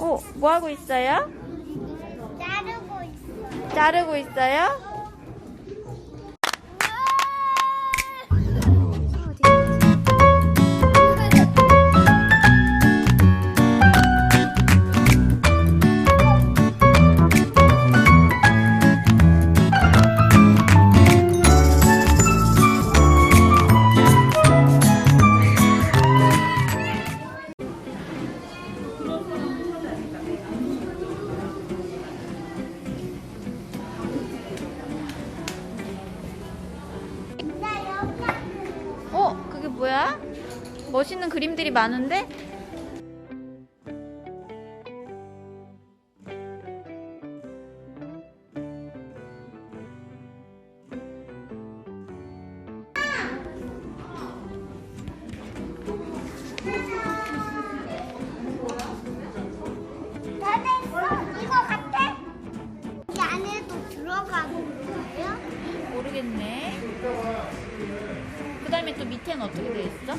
어, 뭐 하고 있어요? 자르고 있어. 자르고 있어요? 뭐야? 멋있는 그림들이 많은데? 모르겠네. 또 밑에는 어떻게 돼 있어?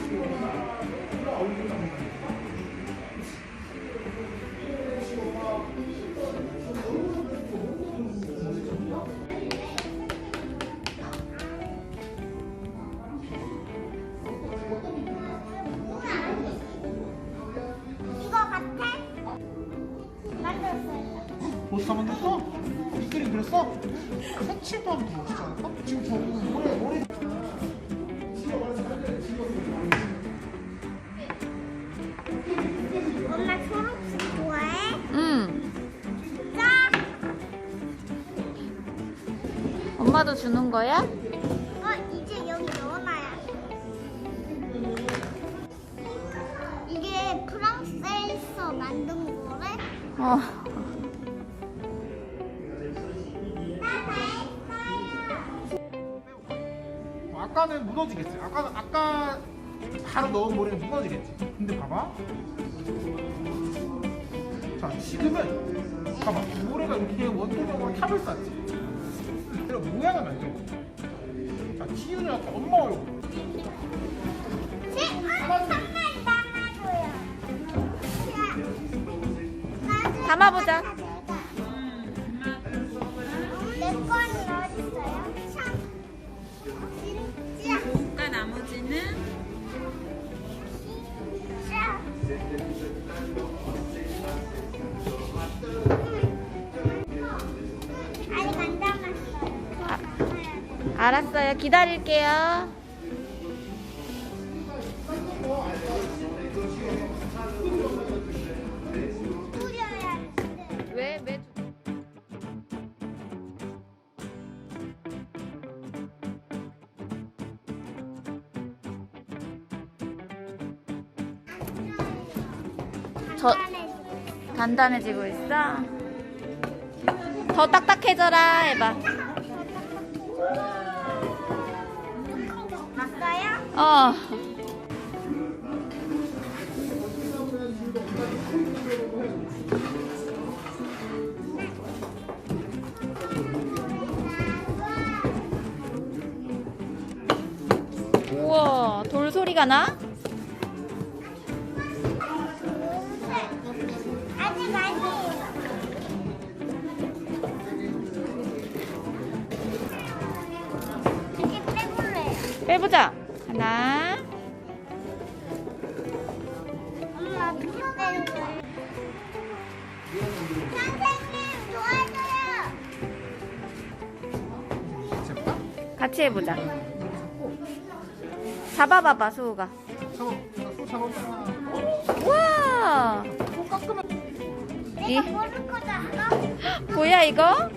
이거 같아? 만들었어요. 벌써 만들었어? 이 그림 그렸어? 색칠도 하면 더 멋지지 않을까? 지금 저 모래 모래 엄마도 주는 거야? 어 이제 여기 넣어놔야. 이게 프랑스에서 만든 거래? 어. 아까는 무너지겠지. 아까는 아까 바로 넣은 모래는 무너지겠지. 근데 봐봐. 자 지금은 봐봐 모래가 이렇게 원통형으로 탑을 쌓지. 자 티유는 아까 엄마 얼굴. 지, 아, 담아줘요. 자, 담아보자. 알았어요. 기다릴게요. 저-. 단단해지고 있어? 더 딱딱해져라 해봐. 어. 우와, 돌 소리가 나? 빼보자. 하나, 엄마 어떻게 빼는 거야? 선생님 도와줘요. 제가 같이 해보자. 잡아봐봐, 수우가. 내가 모를 거다. 뭐야, 이거?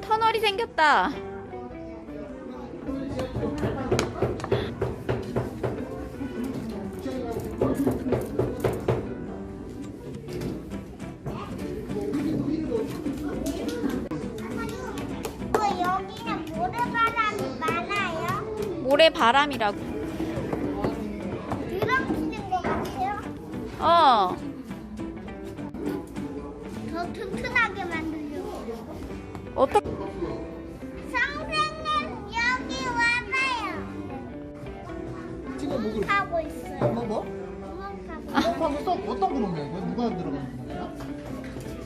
터널이 생겼다. 어, 여기는 모래바람이 많아요? 모래바람이라고. 어더 튼튼하게 만 지금 목을 하고 있어요. 엄마 뭐? 구멍 파고. 구멍 파서 어떤 구멍이야 이거? 누가 들어가는 구멍이야?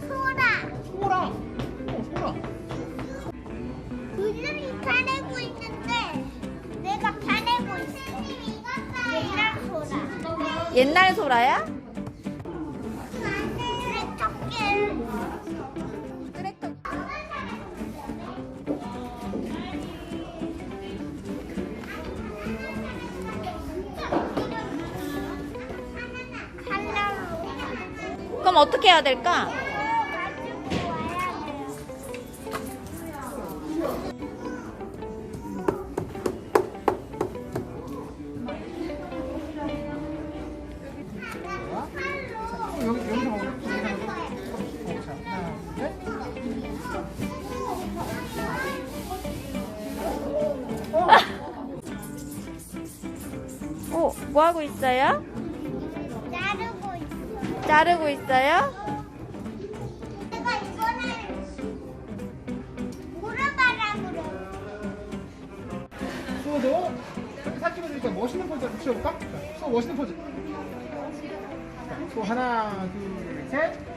소라. 소라. 어 소라. 요즘 파내고 있는데 내가 파내고 있어. 옛날 소라. 옛날 소라야? 그럼 어떻게 해야 될까? 어, 뭐 하고 있어요? 자르고 있어. 자르고 있어요? 내가 이거는 모래바람으로. 수호도 사진 찍어주니까 멋있는 포즈 한번 취해볼까? 자, 수호 멋있는 포즈. 자, 수호 하나, 둘, 셋.